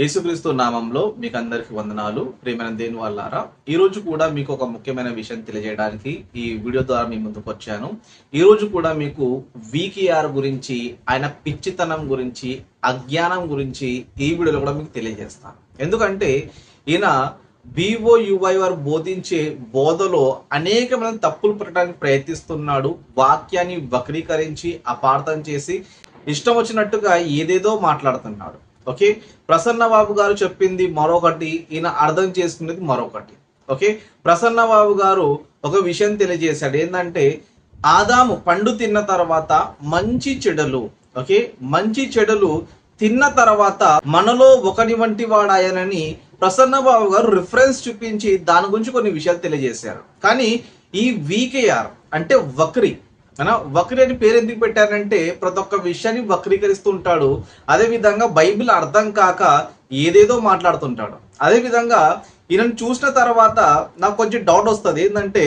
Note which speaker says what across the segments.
Speaker 1: యేసుక్రీస్తు నామంలో మీకు అందరికి వందనాలు. ప్రేమైన దేని వాళ్ళారా ఈ రోజు కూడా మీకు ఒక ముఖ్యమైన విషయం తెలియజేయడానికి ఈ వీడియో ద్వారా మీ ముందుకు వచ్చాను. ఈ రోజు కూడా మీకు వీకేఆర్ గురించి ఆయన పిచ్చితనం గురించి అజ్ఞానం గురించి ఈ వీడియోలో కూడా మీకు తెలియజేస్తాను. ఎందుకంటే ఈయన బీఓ యువై వారు బోధించే బోధలో అనేకమైన తప్పులు పెట్టడానికి ప్రయత్నిస్తున్నాడు వాక్యాన్ని వక్రీకరించి అపార్థం చేసి ఇష్టం వచ్చినట్టుగా ఏదేదో మాట్లాడుతున్నాడు. ఓకే? ప్రసన్న బాబు గారు చెప్పింది మరొకటి ఈయన అర్థం చేసుకునేది మరొకటి. ఓకే? ప్రసన్న బాబు గారు ఒక విషయం తెలియజేశాడు. ఏంటంటే ఆదాము పండు తిన్న తర్వాత మంచి చెడులు ఓకే? మంచి చెడులు తిన్న తర్వాత మనలో ఒకని వంటి వాడాయనని ప్రసన్న బాబు గారు రిఫరెన్స్ చూపించి దాని గురించి కొన్ని విషయాలు తెలియజేశారు. కానీ ఈ వీకేఆర్ అంటే వక్రి అనా వక్రి అని పేరు ఎందుకు పెట్టారంటే ప్రతి ఒక్క విషయాన్ని వక్రీకరిస్తూ ఉంటాడు. అదే విధంగా బైబిల్ అర్థం కాక ఏదేదో మాట్లాడుతుంటాడు. అదే విధంగా ఈయనను చూసిన తర్వాత నాకు కొంచెం డౌట్ వస్తుంది. ఏంటంటే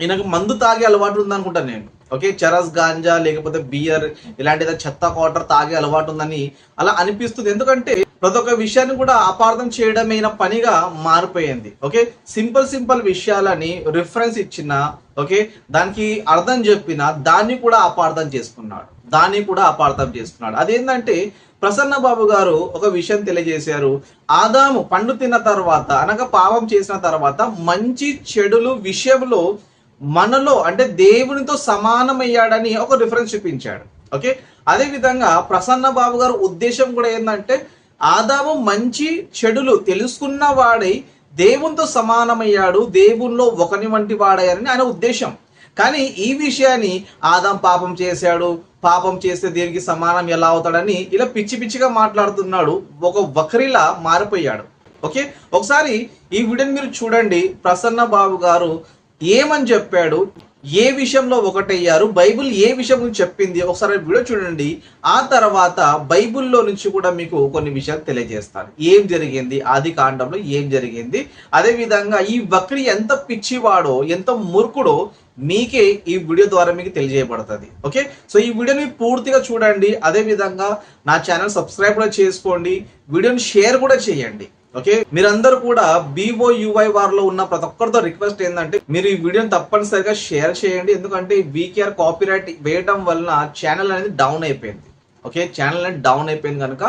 Speaker 1: ఈయనకు మందు తాగే అలవాటు ఉందనుకుంటాను నేను. ఓకే చరస్ గాంజా లేకపోతే బియర్ ఇలాంటి చెత్త క్వార్టర్ తాగే అలవాటు ఉందని అలా అనిపిస్తుంది. ఎందుకంటే ప్రతి ఒక్క విషయాన్ని కూడా అపార్థం చేయడమైన పనిగా మారిపోయింది. ఓకే? సింపుల్ సింపుల్ విషయాలని రిఫరెన్స్ ఇచ్చిన ఓకే? దానికి అర్థం చెప్పిన దాన్ని కూడా అపార్థం చేసుకున్నాడు. దాన్ని కూడా అపార్థం చేసుకున్నాడు. అదేంటంటే ప్రసన్న బాబు గారు ఒక విషయం తెలియజేశారు. ఆదాము పండు తిన్న తర్వాత అనగా పాపం చేసిన తర్వాత మంచి చెడులు విషయంలో మనలో అంటే దేవునితో సమానమయ్యాడని ఒక రిఫరెన్స్ చూపించాడు. ఓకే? అదేవిధంగా ప్రసన్న బాబు గారు ఉద్దేశం కూడా ఏంటంటే ఆదాము మంచి చెడులు తెలుసుకున్న వాడై దేవునితో సమానమయ్యాడు దేవుల్లో ఒకని వంటి వాడయ్యారని ఆయన ఉద్దేశం. కానీ ఈ విషయాన్ని ఆదాం పాపం చేశాడు పాపం చేస్తే దేనికి సమానం ఎలా అవుతాడని ఇలా పిచ్చి పిచ్చిగా మాట్లాడుతున్నాడు. ఒక వక్రిలా మారిపోయాడు. ఓకే? ఒకసారి ఈ వీడియోని మీరు చూడండి. ప్రసన్న బాబు గారు ఏమని చెప్పాడు? ఏ విషయంలో ఒకటయ్యారు? బైబిల్ ఏ విషయం చెప్పింది? ఒకసారి వీడియో చూడండి. ఆ తర్వాత బైబిల్లో నుంచి కూడా మీకు కొన్ని విషయాలు తెలియజేస్తాను. ఏం జరిగింది? ఆది కాండంలో ఏం జరిగింది? అదేవిధంగా ఈ వక్రి ఎంత పిచ్చివాడో ఎంత మురుకుడో మీకే ఈ వీడియో ద్వారా మీకు తెలియజేయబడుతుంది. ఓకే? సో ఈ వీడియోని పూర్తిగా చూడండి. అదే విధంగా నా ఛానల్ సబ్స్క్రైబ్ కూడా చేసుకోండి. వీడియోని షేర్ కూడా చేయండి. ఓకే? మీరందరూ కూడా బీఓయుఐ వారిలో ఉన్న ప్రతి ఒక్కరితో రిక్వెస్ట్ ఏంటంటే మీరు ఈ వీడియోని తప్పనిసరిగా షేర్ చేయండి. ఎందుకంటే వీకేఆర్ కాపీరైట్ వేయడం వలన ఛానల్ అనేది డౌన్ అయిపోయింది. ఓకే? ఛానల్ అనేది డౌన్ అయిపోయింది కనుక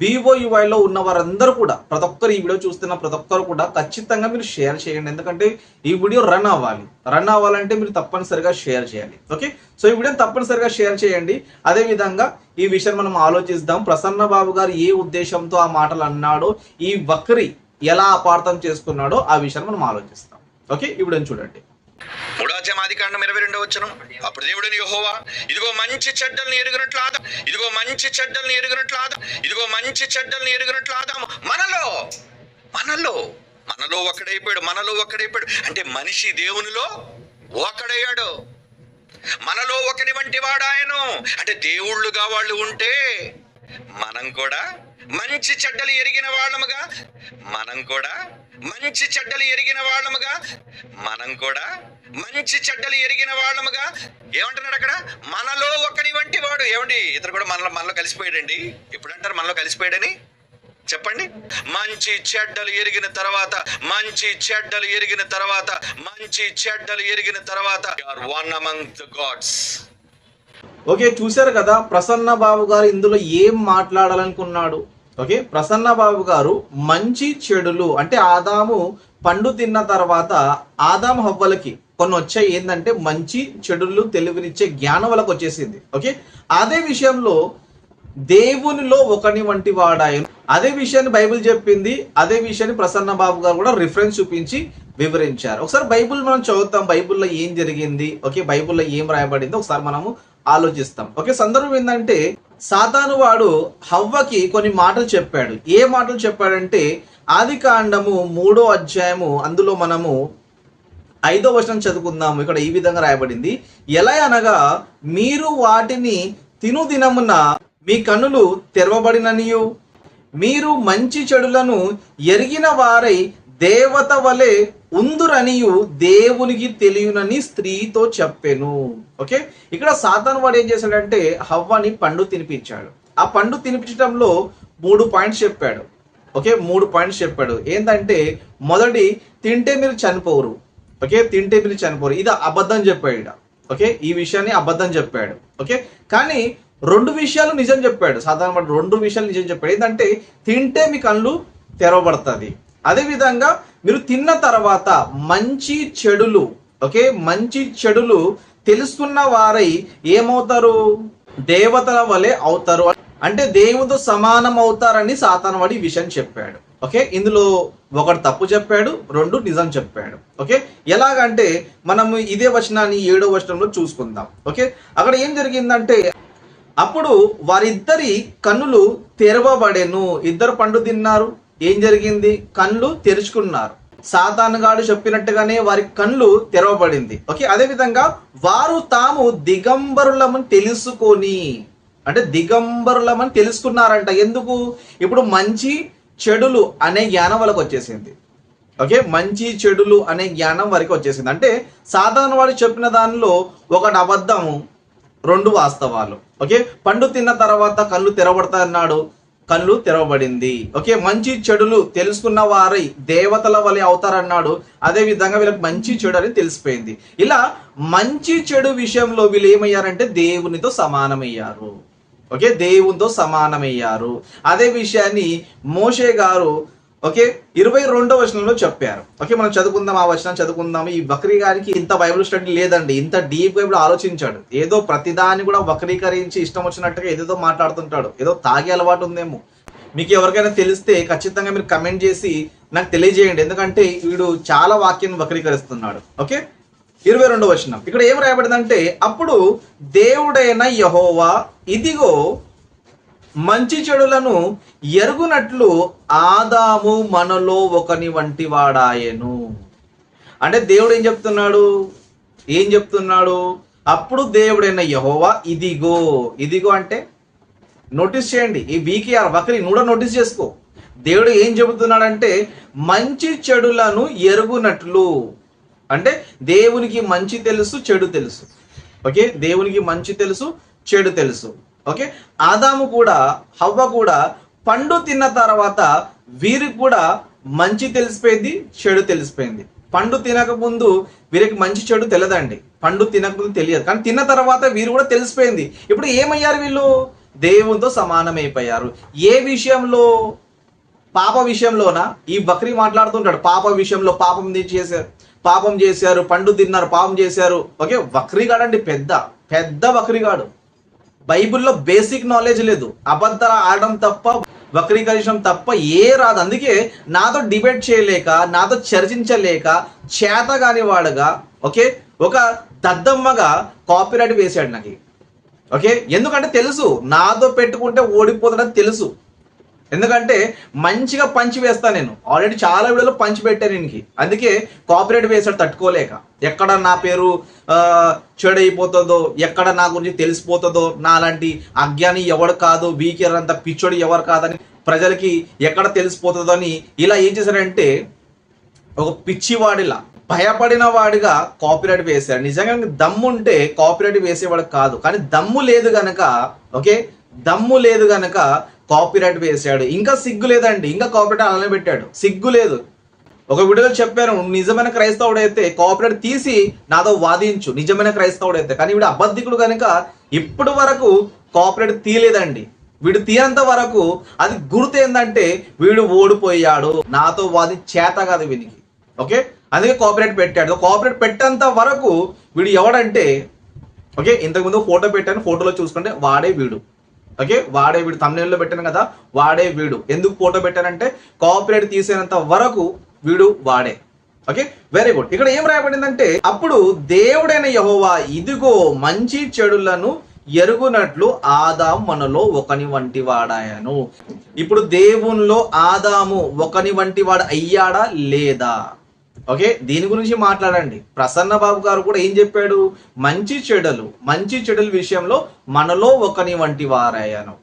Speaker 1: బీఓ ఉన్న వారందరూ కూడా ప్రతి ఒక్కరు ఈ వీడియో చూస్తున్న ప్రతి ఒక్కరు కూడా ఖచ్చితంగా మీరు షేర్ చేయండి. ఎందుకంటే ఈ వీడియో రన్ అవ్వాలి. రన్ అవ్వాలంటే మీరు తప్పనిసరిగా షేర్ చేయాలి ఓకే? సో ఈ వీడియోని తప్పనిసరిగా షేర్ చేయండి. అదే విధంగా ఈ విషయం మనం ఆలోచిద్దాం. ప్రసన్న బాబు గారు ఏ ఉద్దేశంతో ఆ మాటలు అన్నాడో ఈ వక్రి ఎలా అపార్థం చేసుకున్నాడో ఆ విషయాన్ని మనం ఆలోచిస్తాం. ఓకే? ఈ వీడియోని చూడండి.
Speaker 2: మూడాధ్యాయం ఆది కాండం ఇరవై రెండో వచ్చను అప్పుడు దేవుడిని యహోవా ఇదిగో మంచి చెడ్డల్ని ఎరుగునట్లు ఆదా. ఇదిగో మంచి చెడ్డల్ని ఎరుగునట్లు ఆదా. ఇదిగో మంచి చెడ్డల్ని ఎరుగునట్లు ఆదాము మనలో మనలో మనలో ఒక్కడైపోయాడు మనలో ఒక్కడైపోయాడు. అంటే మనిషి దేవునిలో ఒకడయ్యాడు మనలో ఒకని వంటి వాడాయను అంటే దేవుళ్ళుగా వాళ్ళు ఉంటే మనం కూడా మంచి చెడ్డలు ఎరిగిన వాళ్ళముగా. మనం కూడా మంచి చెడ్డలు ఎరిగిన వాళ్ళముగా. మనం కూడా మంచి చెడ్డలు ఎరిగిన వాళ్ళముగా. ఏమంటున్నాడు అక్కడ? మనలో ఒకని వంటి వాడు. ఏమండి? ఇతరు కూడా మనలో మనలో కలిసిపోయాడండి. ఇప్పుడు అంటారు మనలో కలిసిపోయాడని? చెప్పండి. మంచి చెడ్డలు ఎరిగిన తర్వాత మంచి చెడ్డలు ఎరిగిన తర్వాత మంచి చెడ్డలు ఎరిగిన తర్వాత are one among the gods
Speaker 1: okay చూశారు కదా ప్రసన్న బాబు గారు ఇందులో ఏం మాట్లాడాలనుకున్నాడు? ఓకే ప్రసన్న బాబు గారు మంచి చెడులు అంటే ఆదాము పండు తిన్న తర్వాత ఆదాము హవ్వలకి కొన్ని వచ్చాయి ఏంటంటే మంచి చెడులు తెలివినిచ్చే జ్ఞానం వాళ్ళకి వచ్చేసింది. ఓకే అదే విషయంలో దేవునిలో ఒకని వంటి వాడాయను. అదే విషయాన్ని బైబిల్ చెప్పింది అదే విషయాన్ని ప్రసన్న బాబు గారు కూడా రిఫరెన్స్ చూపించి వివరించారు. ఒకసారి బైబిల్ మనం చదువుతాం బైబిల్లో ఏం జరిగింది? ఓకే బైబిల్లో ఏం రాయబడింది ఒకసారి మనము ఆలోచిస్తాం. ఓకే సందర్భం ఏంటంటే సాతాను వాడు హవ్వకి కొన్ని మాటలు చెప్పాడు. ఏ మాటలు చెప్పాడంటే ఆది కాండము మూడో అధ్యాయము అందులో మనము ఐదో వచనం చదువుకుందాము. ఇక్కడ ఈ విధంగా రాయబడింది. ఎలా అనగా మీరు వాటిని తిను దినమున మీ కన్నులు తెరవబడిననియు. మీరు మంచి చెడులను ఎరిగిన వారై దేవత వలె ఉందురనియు దేవునికి తెలియనని స్త్రీతో చెప్పెను. ఓకే? ఇక్కడ సాతాను వాడు ఏం చేశాడంటే హవ్వని పండు తినిపించాడు. ఆ పండు తినిపించడంలో మూడు పాయింట్స్ చెప్పాడు. ఓకే? మూడు పాయింట్స్ చెప్పాడు. ఏంటంటే మొదటి తింటే మీరు చనిపోరు ఓకే? తింటే మీరు చనిపోరు ఇది అబద్ధం చెప్పాడు. ఓకే? ఈ విషయాన్ని అబద్ధం చెప్పాడు. ఓకే? కానీ రెండు విషయాలు నిజం చెప్పాడు. సాధారణ రెండు విషయాలు నిజం చెప్పాడు. ఏంటంటే తింటే మీ కళ్ళు తెరవబడుతుంది అదేవిధంగా మీరు తిన్న తర్వాత మంచి చెడులు ఓకే? మంచి చెడులు తెలుసుకున్న వారై ఏమవుతారు? దేవతల వలె అవుతారు. అంటే దేవునితో సమానం అవుతారని సాతాను వాడి విషయం చెప్పాడు. ఓకే? ఇందులో ఒకటి తప్పు చెప్పాడు రెండు నిజం చెప్పాడు. ఓకే? ఎలాగంటే మనం ఇదే వచనాన్ని ఏడో వచనంలో చూసుకుందాం. ఓకే? అక్కడ ఏం జరిగిందంటే అప్పుడు వారిద్దరి కన్నులు తెరవబడేను. ఇద్దరు పండు తిన్నారు ఏం జరిగింది? కళ్ళు తెరుచుకున్నారు. సాతానుగాడు చెప్పినట్టుగానే వారి కళ్ళు తెరవబడింది. ఓకే? అదే విధంగా వారు తాము దిగంబరులమని తెలుసుకొని అంటే దిగంబరులమని తెలుసుకున్నారంట. ఎందుకు? ఇప్పుడు మంచి చెడులు అనే జ్ఞానం వాళ్ళకి వచ్చేసింది. ఓకే? మంచి చెడులు అనే జ్ఞానం వారికి వచ్చేసింది. అంటే సాధారణ వాడు చెప్పిన దానిలో ఒకటి అబద్ధము రెండు వాస్తవాలు. ఓకే? పండు తిన్న తర్వాత కళ్ళు తెరవబడతా అన్నాడు. కళ్ళు తెరవబడింది. ఓకే మంచి చెడులు తెలుసుకున్న వారై దేవతల వలె అవుతారన్నాడు. అదే విధంగా వీళ్ళకి మంచి చెడు అని తెలిసిపోయింది. ఇలా మంచి చెడు విషయంలో వీళ్ళు ఏమయ్యారంటే దేవునితో సమానమయ్యారు. ఓకే దేవునితో సమానమయ్యారు. అదే విషయాన్ని మోషే గారు ఓకే? ఇరవై రెండో వచనంలో చెప్పారు. ఓకే మనం చదువుకుందాం ఆ వచనం చదువుకుందాం. ఈ వక్రీగారికి ఇంత బైబుల్ స్టడీ లేదండి. ఇంత డీప్ బైబుల్ ఆలోచించాడు. ఏదో ప్రతిదాన్ని కూడా వక్రీకరించి ఇష్టం వచ్చినట్టుగా ఏదేదో మాట్లాడుతుంటాడు. ఏదో తాగే అలవాటు ఉందేమో. మీకు ఎవరికైనా తెలిస్తే ఖచ్చితంగా మీరు కమెంట్ చేసి నాకు తెలియజేయండి. ఎందుకంటే వీడు చాలా వాక్యాన్ని వక్రీకరిస్తున్నాడు. ఓకే? ఇరవై రెండో వచనం. ఇక్కడ ఏం రాయబడిందంటే అప్పుడు దేవుడైన యహోవా ఇదిగో మంచి చెడులను ఎరుగునట్లు ఆదాము మనలో ఒకని వంటి వాడాయను అంటే దేవుడు ఏం చెప్తున్నాడు? ఏం చెప్తున్నాడు? అప్పుడు దేవుడైన యహోవా ఇదిగో ఇదిగో అంటే నోటీస్ చేయండి. ఈ వీకేఆర్ వక్రి నువ్వు కూడా నోటీస్ చేసుకో. దేవుడు ఏం చెబుతున్నాడంటే మంచి చెడులను ఎరుగునట్లు. అంటే దేవునికి మంచి తెలుసు చెడు తెలుసు. ఓకే? దేవునికి మంచి తెలుసు చెడు తెలుసు. ఓకే? ఆదాము కూడా హవ్వ కూడా పండు తిన్న తర్వాత వీరికి కూడా మంచి తెలిసిపోయింది చెడు తెలిసిపోయింది. పండు తినకముందు వీరికి మంచి చెడు తెలియదండి పండు తినక ముందు తెలియదు. కానీ తిన్న తర్వాత వీరు కూడా తెలిసిపోయింది. ఇప్పుడు ఏమయ్యారు వీళ్ళు? దేవునితో సమానమైపోయారు. ఏ విషయంలో? పాప విషయంలోన? ఈ బక్రీ మాట్లాడుతుంటాడు. పాప విషయంలో పాపం చేశారు పాపం చేశారు పండు తిన్నారు పాపం చేశారు. ఓకే? వక్రీగాడండి పెద్ద పెద్ద వక్రీగాడు బైబిల్లో బేసిక్ నాలెడ్జ్ లేదు. అబద్ధాలు ఆడడం తప్ప వక్రీకరించడం తప్ప ఏ రాదు. అందుకే నాతో డిబేట్ చేయలేక నాతో చర్చించలేక చేత కాని వాడుగా ఓకే? ఒక దద్దమ్మగా కాపీరైట్ వేసాడు నాకు. ఓకే? ఎందుకంటే తెలుసు నాతో పెట్టుకుంటే ఓడిపోతాడని తెలుసు. ఎందుకంటే మంచిగా పంచి వేస్తా నేను. ఆల్రెడీ చాలా వీడియోలో పంచి పెట్టాను దీనికి. అందుకే కాపరేట్ వేసాడు తట్టుకోలేక. ఎక్కడ నా పేరు చెడైపోతుందో ఎక్కడ నా గురించి తెలిసిపోతుందో నా లాంటి అజ్ఞాని ఎవడు కాదు వీకెర్ అంత పిచ్చోడు ఎవరు కాదని ప్రజలకి ఎక్కడ తెలిసిపోతుందో అని ఇలా ఏం చేశారంటే ఒక పిచ్చివాడిలా భయపడిన వాడిగా కాపీరైట్ వేశారు. నిజంగా దమ్ము ఉంటే కాపీరైట్ వేసేవాడు కాదు. కానీ దమ్ము లేదు గనక ఓకే? దమ్ము లేదు గనక కాపీరైట్ వేసాడు. ఇంకా సిగ్గు లేదండి. ఇంకా కాపీరైట్ అలానే పెట్టాడు. సిగ్గు లేదు. ఒక వీడియోలో చెప్పాను నిజమైన క్రైస్తవుడైతే కాపీరైట్ తీసి నాతో వాదించు. నిజమైన క్రైస్తవుడైతే. కానీ వీడు అబద్ధికుడు కనుక ఇప్పటి వరకు కాపీరైట్ తీయలేదండి. వీడు తీయంత వరకు అది గుర్తు ఏంటంటే వీడు ఓడిపోయాడు. నాతో వాది చేత కాదు వీనికి. ఓకే? అందుకే కాపీరైట్ పెట్టాడు. కాపీరైట్ పెట్టేంత వరకు వీడు ఎవడంటే ఓకే? ఇంతకుముందు ఫోటో పెట్టాను. ఫోటోలో చూసుకుంటే వాడే వీడు. ఓకే వాడే వీడు తమిళలో పెట్టాను కదా వాడే వీడు. ఎందుకు ఫోటో పెట్టానంటే కోఆపరేట్ తీసేనంత వరకు వీడు వాడే. ఓకే వెరీ గుడ్ ఇక్కడ ఏం రాయబడిందంటే అప్పుడు దేవుడైన యహోవా ఇదిగో మంచి చెడులను ఎరుగునట్లు ఆదాం మనలో ఒకని వంటి వాడాయను. ఇప్పుడు దేవునిలో ఆదాము ఒకని వంటి వాడు అయ్యాడా? లేదా? ఓకే? దీని గురించి మాట్లాడండి. ప్రసన్న బాబు గారు కూడా ఏం చెప్పాడు? మంచి చెడులు మంచి చెడుల విషయంలో మనలో ఒకని వంటి వారయ్యాను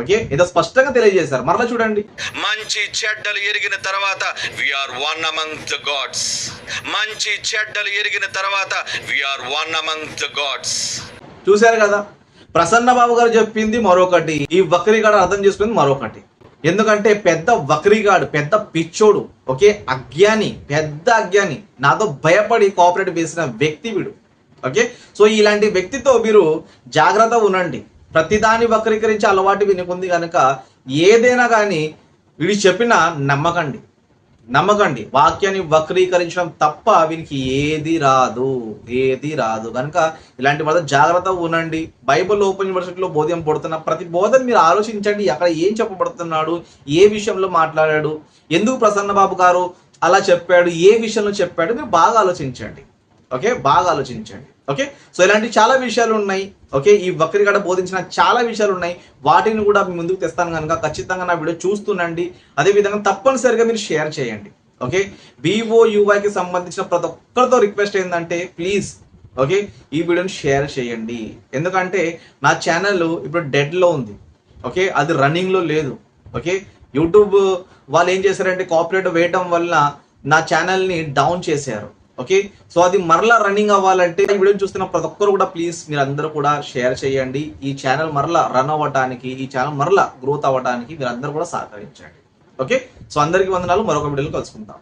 Speaker 1: ఓకే? ఏదో స్పష్టంగా తెలియజేశారు. మరలా చూడండి.
Speaker 2: మంచి చెడ్డలు ఎరిగిన తర్వాత are one among the gods మంచి చెడ్డలు ఎరిగిన తర్వాత are one among the gods
Speaker 1: చూశారు కదా? ప్రసన్న బాబు గారు చెప్పింది మరొకటి. ఈ వక్రీగాడు అర్థం చేసుకుంది మరొకటి. ఎందుకంటే పెద్ద వక్రీగాడు పెద్ద పిచ్చోడు ఓకే? అజ్ఞాని పెద్ద అజ్ఞాని. నాతో భయపడి కోఆపరేట్ చేసిన వ్యక్తి వీడు ఓకే? సో ఇలాంటి వ్యక్తితో మీరు జాగ్రత్త ఉండండి. ప్రతిదాని వక్రీకరించి అలవాటు వినుకుంది కనుక ఏదైనా కానీ వీడు చెప్పిన నమ్మకండి. నమ్మకండి. వాక్యాన్ని వక్రీకరించడం తప్ప వీనికి ఏది రాదు. ఏది రాదు. కనుక ఇలాంటి వాళ్ళ జాగ్రత్త ఉండండి. బైబిల్ ఓపెన్ యూనివర్సిటీలో బోధ్యం పడుతున్న ప్రతి బోధన మీరు ఆలోచించండి. అక్కడ ఏం చెప్పబడుతున్నాడు? ఏ విషయంలో మాట్లాడాడు? ఎందుకు ప్రసన్న బాబు గారు అలా చెప్పాడు? ఏ విషయంలో చెప్పాడు? మీరు బాగా ఆలోచించండి. ఓకే? బాగా ఆలోచించండి. ఓకే? సో ఇలాంటి చాలా విషయాలు ఉన్నాయి. ఓకే? ఈ వక్రీగడ బోధించిన చాలా విషయాలు ఉన్నాయి. వాటిని కూడా మీ ముందుకు తెస్తాను కనుక ఖచ్చితంగా నా వీడియో చూస్తుండండి. అదేవిధంగా తప్పనిసరిగా మీరు షేర్ చేయండి. ఓకే? వివో కి సంబంధించిన ప్రతి ఒక్కరితో రిక్వెస్ట్ ఏంటంటే ప్లీజ్ ఓకే? ఈ వీడియోని షేర్ చేయండి. ఎందుకంటే నా ఛానల్ ఇప్పుడు డెడ్లో ఉంది. ఓకే? అది రన్నింగ్లో లేదు. ఓకే? యూట్యూబ్ వాళ్ళు ఏం చేశారంటే కాపరేట్ వేయటం వల్ల నా ఛానల్ని డౌన్ చేశారు. ఓకే సో అది మరలా రన్నింగ్ అవ్వాలంటే ఈ వీడియో చూస్తున్న ప్రతి ఒక్కరు కూడా ప్లీజ్ మీరు అందరూ కూడా షేర్ చేయండి. ఈ ఛానల్ మరలా రన్ అవ్వడానికి ఈ ఛానల్ మరలా గ్రోత్ అవ్వడానికి మీరు అందరూ కూడా సహకరించండి. ఓకే సో అందరికీ వందనాలు. మరొక వీడియోలో కలుసుకుందాం.